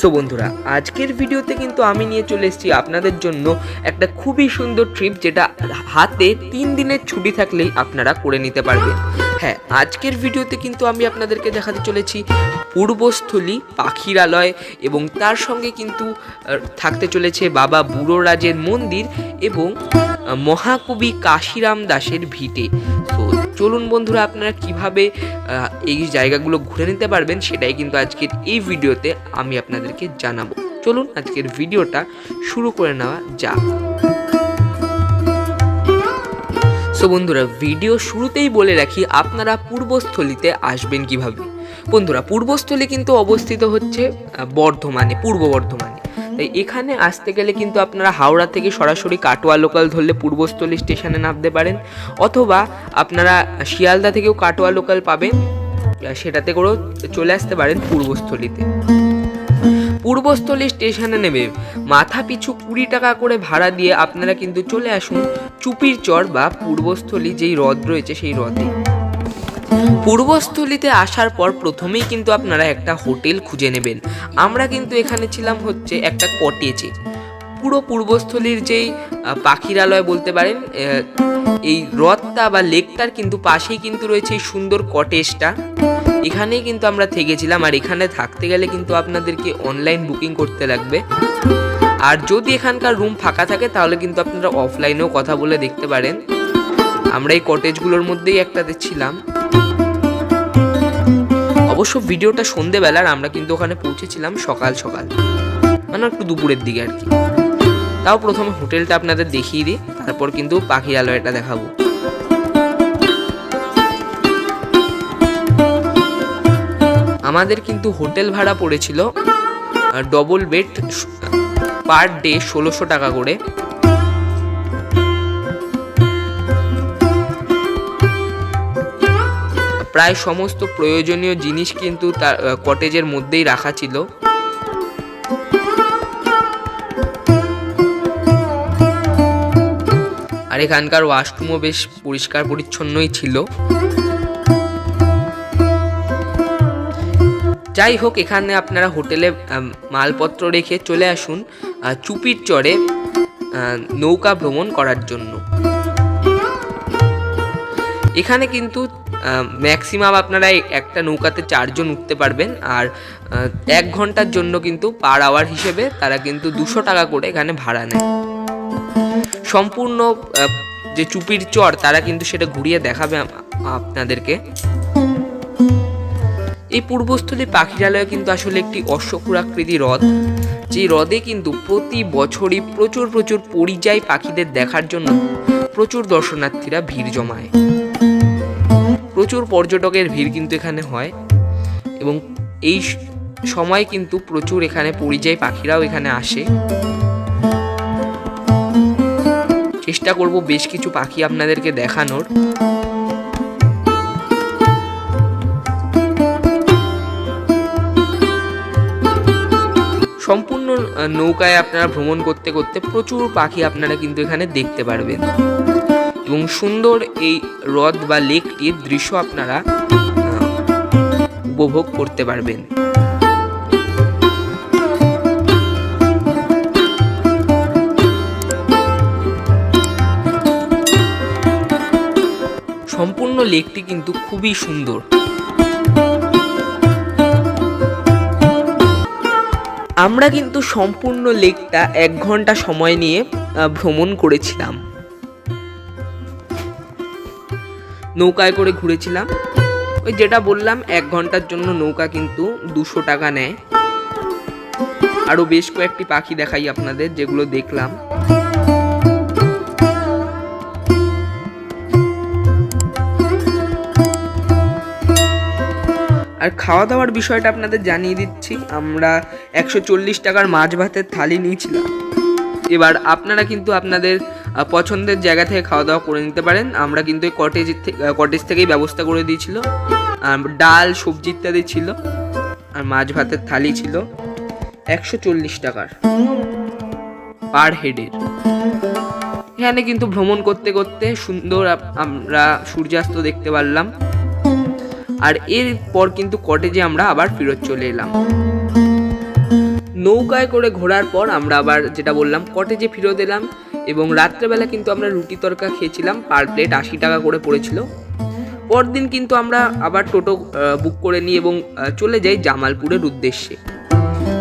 So বন্ধুরা, আজকের ভিডিওতে কিন্তু আমি নিয়ে চলে এসেছি আপনাদের জন্য একটা খুবই সুন্দর ট্রিপ যেটা হাতে তিন দিনের ছুটি থাকলেই আপনারা করে নিতে পারবেন। হ্যাঁ আজকের ভিডিওতে কিন্তু আমি আপনাদেরকে দেখাতে চলেছি পূর্বস্থলী পাখিরালয় এবং তার সঙ্গে কিন্তু থাকতে চলেছে বাবা বুড়ো রাজের মন্দির এবং মহাকবি কাশিরাম দাসের ভিটে। তো চলুন বন্ধুরা, আপনারা কীভাবে এই জায়গাগুলো ঘুরে নিতে পারবেন সেটাই কিন্তু আজকের এই ভিডিওতে আমি আপনাদেরকে জানাব। চলুন আজকের ভিডিওটা শুরু করে নেওয়া যাক। সো বন্ধুরা, ভিডিও শুরুতেই বলে রাখি, আপনারা পূর্বস্থলীতে আসবেন কীভাবে? বন্ধুরা, পূর্বস্থলী কিন্তু অবস্থিত হচ্ছে বর্ধমানে, পূর্ব বর্ধমানে। এখানে আসতে গেলে কিন্তু আপনারা হাওড়া থেকে সরাসরি কাটোয়া লোকাল ধরলে পূর্বস্থলী স্টেশনে নামতে পারেন, অথবা আপনারা শিয়ালদা থেকেও কাটোয়া লোকাল পাবেন সেটাতে করেও চলে আসতে পারেন পূর্বস্থলীতে। পূর্বস্থলী স্টেশনে নেমে মাথা পিছু কুড়ি টাকা করে ভাড়া দিয়ে আপনারা কিন্তু চলে আসুন চুপির চর বা পূর্বস্থলী যেই হ্রদ রয়েছে সেই হ্রদে। পূর্বস্থলীতে আসার পর প্রথমেই কিন্তু আপনারা একটা হোটেল খুঁজে নেবেন। আমরা কিন্তু এখানে ছিলাম হচ্ছে একটা কটেজে। পুরো পূর্বস্থলীর যেই পাখিরালয় বলতে পারেন এই হ্রদটা বা লেকটার কিন্তু পাশেই কিন্তু রয়েছে এই সুন্দর কটেজটা। এখানেই কিন্তু আমরা থেকেছিলাম আর এখানে থাকতে গেলে কিন্তু আপনাদেরকে অনলাইন বুকিং করতে লাগবে। আর যদি এখানকার রুম ফাঁকা থাকে তাহলে কিন্তু আপনারা অফলাইনেও কথা বলে দেখতে পারেন। আমরা এই কটেজগুলোর মধ্যেই একটাতে ছিলাম। অবশ্য ভিডিওটা সন্ধেবেলার, আমরা কিন্তু ওখানে পৌঁছেছিলাম সকাল সকাল। মানে একটু দুপুরের দিকে আর কি। তাও প্রথমে হোটেলটা আপনাদের দেখিয়ে দিই, তারপর কিন্তু পাখিরালয়টা দেখাবো। আমাদের কিন্তু হোটেল ভাড়া পড়েছিল ডবল বেড পার ডে ষোলোশো টাকা করে। প্রায় সমস্ত প্রয়োজনীয় জিনিস কিন্তু তার কটেজের মধ্যেই রাখা ছিল। আর এখানকার ওয়াশরুমও বেশ পরিষ্কার পরিচ্ছন্নই ছিল। যাই হোক, এখানে আপনারা হোটেলে মালপত্র রেখে চলে আসুন চুপির চরে নৌকা ভ্রমণ করার জন্য। এখানে কিন্তু ম্যাক্সিমাম আপনারা একটা নৌকাতে চারজন উঠতে পারবেন আর এক ঘণ্টার জন্য কিন্তু পার আওয়ার হিসেবে তারা কিন্তু দুশো টাকা করে এখানে ভাড়া নেয়। সম্পূর্ণ যে চুপির চর, তারা কিন্তু সেটা ঘুরিয়ে দেখাবে আপনাদেরকে। এই পূর্বস্থলী পাখিরালয় কিন্তু আসলে একটি অশ্বক্ষুরাকৃতি হ্রদ। যে হ্রদে কিন্তু প্রতি বছরই প্রচুর প্রচুর পরিযায়ী পাখিদের দেখার জন্য প্রচুর দর্শনার্থীরা ভিড় জমায়। প্রচুর পর্যটকের ভিড় কিন্তু এখানে হয় এবং এই সময় কিন্তু প্রচুর এখানে পরিযায়ী পাখিরাও এখানে আসে। চেষ্টা করব বেশ কিছু পাখি আপনাদেরকে দেখানোর। সম্পূর্ণ নৌকায় আপনারা ভ্রমণ করতে করতে প্রচুর পাখি আপনারা কিন্তু এখানে দেখতে পারবেন। এবং সুন্দর এই হ্রদ বা লেকটির দৃশ্য আপনারা উপভোগ করতে পারবেন। সম্পূর্ণ লেকটি কিন্তু খুবই সুন্দর। আমরা কিন্তু সম্পূর্ণ লেকটা এক ঘণ্টা সময় নিয়ে ভ্রমণ করেছিলাম। নৌকায় করে ঘুরেছিলাম। ওই যেটা বললাম, এক ঘণ্টার জন্য নৌকা কিন্তু দুশো টাকা নেয়। আরও বেশ কয়েকটি পাখি দেখাই আপনাদের, যেগুলো দেখলাম। আর খাওয়া দাওয়ার বিষয়টা আপনাদের জানিয়ে দিচ্ছি, আমরা একশো চল্লিশ টাকার মাছ ভাতের থালি নিয়েছিলাম। এবার আপনারা কিন্তু আপনাদের পছন্দের জায়গা থেকে খাওয়া দাওয়া করে নিতে পারেন। আমরা কিন্তু এই কটেজ কটেজ থেকেই ব্যবস্থা করে দিয়েছিল। ডাল, সবজি ইত্যাদি ছিল। আর মাছ ভাতের থালি ছিল। একশো চল্লিশ টাকার পার হেডের এখানে কিন্তু ভ্রমণ করতে করতে সুন্দর আমরা সূর্যাস্ত দেখতে পারলাম। আর এরপর কিন্তু কটেজে আমরা আবার ফেরত চলে এলাম। নৌকায় করে ঘোরার পর আমরা আবার যেটা বললাম কটেজে ফিরত এলাম। এবং রাত্রেবেলা কিন্তু আমরা রুটি তরকা খেয়েছিলাম পার প্লেট আশি টাকা করে পড়েছিল। পরদিন কিন্তু আমরা আবার টোটো বুক করে নিই এবং চলে যাই জামালপুরের উদ্দেশ্যে।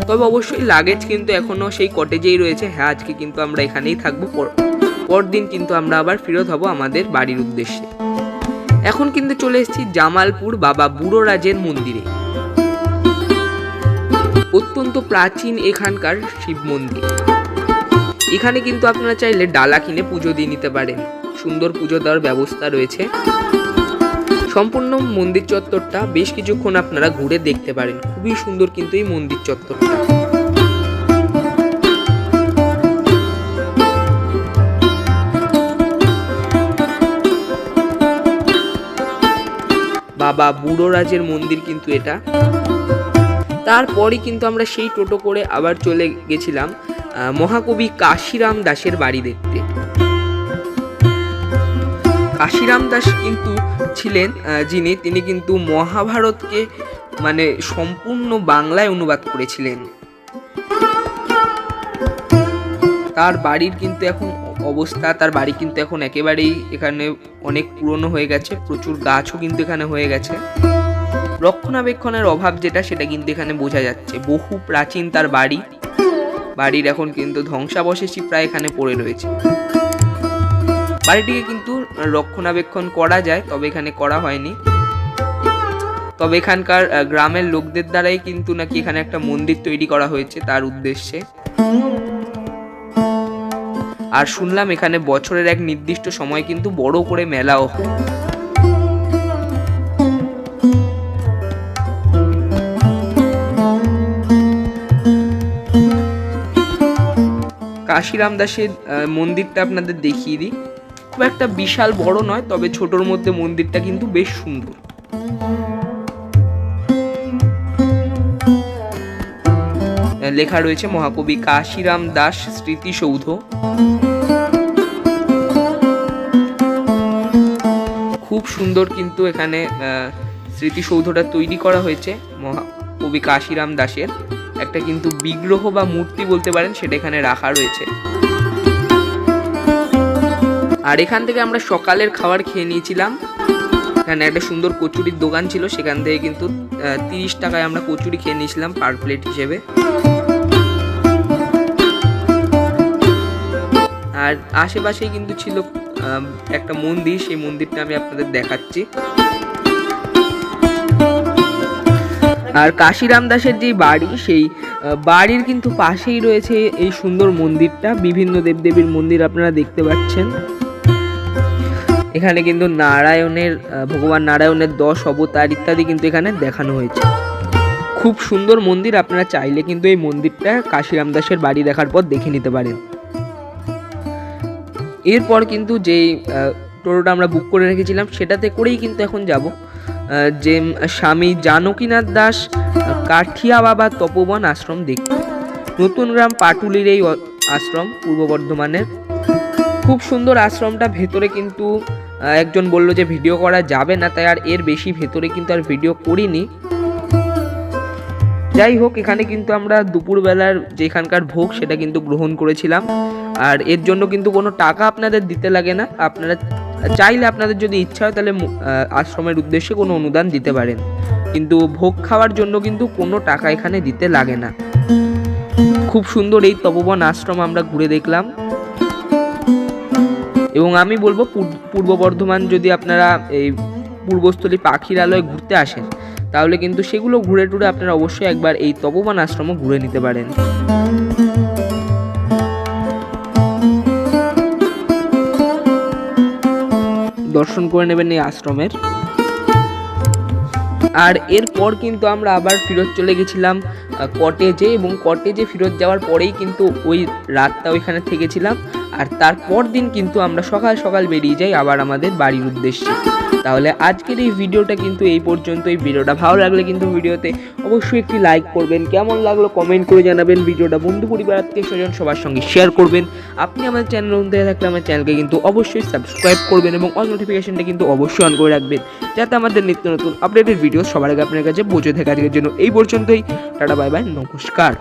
তবে অবশ্যই লাগেজ কিন্তু এখনও সেই কটেজেই রয়েছে। হ্যাঁ আজকে কিন্তু আমরা এখানেই থাকব। পর- পরদিন কিন্তু আমরা আবার ফেরত হব আমাদের বাড়ির উদ্দেশ্যে। এখন কিন্তু চলে এসেছি জামালপুর বাবা বুড়ো রাজের মন্দিরে। অত্যন্ত প্রাচীন এখানকার শিব মন্দির। এখানে কিন্তু আপনারা চাইলে ডালা কিনে পুজো দিয়ে নিতে পারেন। সুন্দর পুজো দেওয়ার ব্যবস্থা রয়েছে। সম্পূর্ণ মন্দির চত্বরটা বেশ কিছুক্ষণ আপনারা ঘুরে দেখতে পারেন। খুবই সুন্দর কিন্তু এই মন্দির চত্বরটা। বাবা বুড়ো রাজের মন্দির কিন্তু এটা। তারপরই কিন্তু আমরা সেই টোটো করে আবার চলে গেছিলাম। মহাকবি কাশিরাম দাসের বাড়ি দেখতে। কাশিরাম দাস কিন্তু ছিলেন যিনি, তিনি কিন্তু মহাভারতকে মানে সম্পূর্ণ বাংলায় অনুবাদ করেছিলেন। তার বাড়ির কিন্তু এখন অবস্থা, তার বাড়ি কিন্তু এখন একেবারেই এখানে অনেক পুরনো হয়ে গেছে, প্রচুর গাছও কিন্তু এখানে হয়ে গেছে। রক্ষণাবেক্ষণের অভাব যেটা, সেটা কিন্তু এখানে বোঝা যাচ্ছে। বহু প্রাচীন তার বাড়ি বাড়ির এখন কিন্তু ধ্বংসাবশেষই প্রায় এখানে পড়ে রয়েছে। বাড়িটিকে কিন্তু রক্ষণাবেক্ষণ করা যায়, তবে এখানে করা হয়নি। তবে এখানকার গ্রামের লোকদের দ্বারাই কিন্তু নাকি এখানে একটা মন্দির তৈরি করা হয়েছে তার উদ্দেশ্যে। আর শুনলাম এখানে বছরের এক নির্দিষ্ট সময় কিন্তু বড় করে মেলাও হয়। কাশিরাম দাসের মন্দিরটা আপনাদের দেখিয়ে দিই। খুব একটা বিশাল বড় নয়, তবে ছোটর মধ্যে মন্দিরটা কিন্তু বেশ সুন্দর। লেখা রয়েছে, মহাকবি কাশিরাম দাস স্মৃতিসৌধ খুব সুন্দর কিন্তু এখানে স্মৃতিসৌধটা তৈরি করা হয়েছে মহাকবি কাশিরাম দাসের। একটা কিন্তু বিগ্রহ বা মূর্তি বলতে পারেন, সেটা এখানে রাখা রয়েছে। আর এখান থেকে আমরা সকালের খাবার খেয়ে নিয়েছিলাম। এখানে একটা সুন্দর কচুরির দোকান ছিল, সেখান থেকে কিন্তু তিরিশ টাকায় আমরা কচুরি খেয়ে নিয়েছিলাম পার প্লেট হিসেবে। আর আশেপাশেই কিন্তু ছিল একটা মন্দির, সেই মন্দিরটা আমি আপনাদের দেখাচ্ছি। আর কাশিরাম দাসের যে বাড়ি, সেই বাড়ির কিন্তু পাশেই রয়েছে এই সুন্দর মন্দিরটা। বিভিন্ন দেবদেবীর মন্দির আপনারা দেখতে পাচ্ছেন। এখানে কিন্তু নারায়ণের ভগবান নারায়ণের দশ অবতার ইত্যাদি কিন্তু এখানে দেখানো হয়েছে। খুব সুন্দর মন্দির, আপনারা চাইলে কিন্তু এই মন্দিরটা কাশিরাম দাসের বাড়ি দেখার পর দেখে নিতে পারেন। এরপর কিন্তু যেই টোটোটা আমরা বুক করে রেখেছিলাম, সেটাতে করেই কিন্তু এখন যাব। যে স্বামী জানকীনাথ দাস, কাঠিয়া বাবা তপবন আশ্রম দেখতে। নতুন গ্রাম পাটুলির এই আশ্রম পূর্ব বর্ধমানের। খুব সুন্দর আশ্রমটা, ভেতরে কিন্তু একজন বলল যে ভিডিও করা যাবে না, তাই আর এর বেশি ভেতরে কিন্তু আর ভিডিও করিনি। যাই হোক, এখানে কিন্তু আমরা দুপুরবেলার যেখানকার ভোগ, সেটা কিন্তু গ্রহণ করেছিলাম। আর এর জন্য কিন্তু কোনো টাকা আপনাদের দিতে লাগে না। আপনারা চাইলে আপনাদের যদি ইচ্ছা হয় তাহলে আশ্রমের উদ্দেশ্যে কোনো অনুদান দিতে পারেন। কিন্তু ভোগ খাওয়ার জন্য কিন্তু কোনো টাকা এখানে দিতে লাগে না। খুব সুন্দর এই তপবন আশ্রম আমরা ঘুরে দেখলাম। এবং আমি বলব পূর্ব বর্ধমান যদি আপনারা এই পূর্বস্থলী পাখির আলোয় ঘুরতে আসেন, তাহলে কিন্তু সেগুলো ঘুরে টুরে আপনারা অবশ্যই একবার এই তপবন আশ্রমও ঘুরে নিতে পারেন। দর্শন করে নেবেন এই আশ্রমের। আর এরপর কিন্তু আমরা আবার ফিরত চলে গেছিলাম কটেজে এবং কটেজে ফেরত যাওয়ার পরেই কিন্তু ওই রাতটা ওইখানে থেকেছিলাম। আর তারপর দিন কিন্তু আমরা সকাল সকাল বেরিয়ে যাই আবার আমাদের বাড়ির উদ্দেশ্যে। তাহলে আজকের এই ভিডিওটা কিন্তু এই পর্যন্ত এই ভিডিওটা ভালো লাগলে কিন্তু ভিডিওতে অবশ্যই একটি লাইক করবেন। কেমন লাগল কমেন্ট করে জানাবেন। ভিডিওটা বন্ধু পরিবার, আত্মীয় স্বজন সবার সঙ্গে শেয়ার করবেন। আপনি আমাদের চ্যানেল থেকে থাকলে আমার চ্যানেলকে কিন্তু অবশ্যই সাবস্ক্রাইব করবেন এবং অল নোটিফিকেশনটা কিন্তু অবশ্যই অন করে রাখবেন। যাতে আমাদের নিত্য নতুন আপডেটেড ভিডিও সবার আগে আপনার কাছে পৌঁছে থাকে। আজকের জন্য এই পর্যন্তই। টাটা বাই বাই নমস্কার।